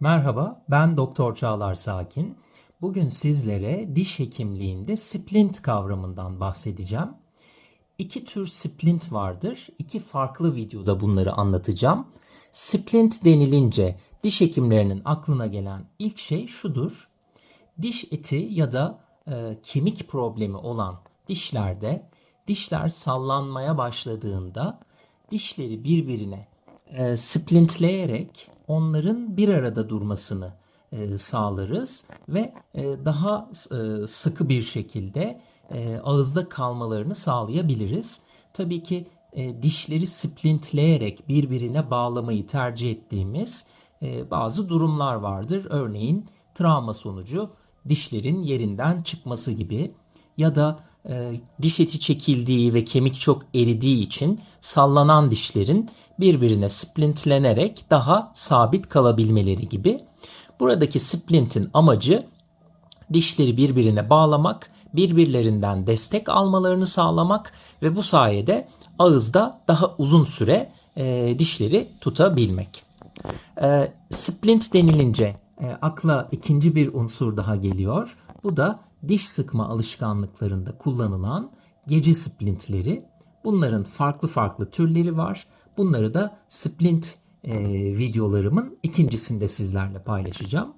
Merhaba, ben Doktor Çağlar Sakin. Bugün sizlere diş hekimliğinde splint kavramından bahsedeceğim. İki tür splint vardır. İki farklı videoda bunları anlatacağım. Splint denilince diş hekimlerinin aklına gelen ilk şey şudur. Diş eti ya da e, kemik problemi olan dişlerde dişler sallanmaya başladığında dişleri birbirine e, splintleyerek onların bir arada durmasını e, sağlarız ve e, daha e, sıkı bir şekilde e, ağızda kalmalarını sağlayabiliriz. Tabii ki e, dişleri splintleyerek birbirine bağlamayı tercih ettiğimiz e, bazı durumlar vardır. Örneğin travma sonucu dişlerin yerinden çıkması gibi ya da diş eti çekildiği ve kemik çok eridiği için sallanan dişlerin birbirine splintlenerek daha sabit kalabilmeleri gibi. Buradaki splintin amacı dişleri birbirine bağlamak, birbirlerinden destek almalarını sağlamak ve bu sayede ağızda daha uzun süre e, dişleri tutabilmek. E, splint denilince e, akla ikinci bir unsur daha geliyor. Bu da diş sıkma alışkanlıklarında kullanılan gece splintleri. Bunların farklı farklı türleri var. Bunları da splint e, videolarımın ikincisinde sizlerle paylaşacağım.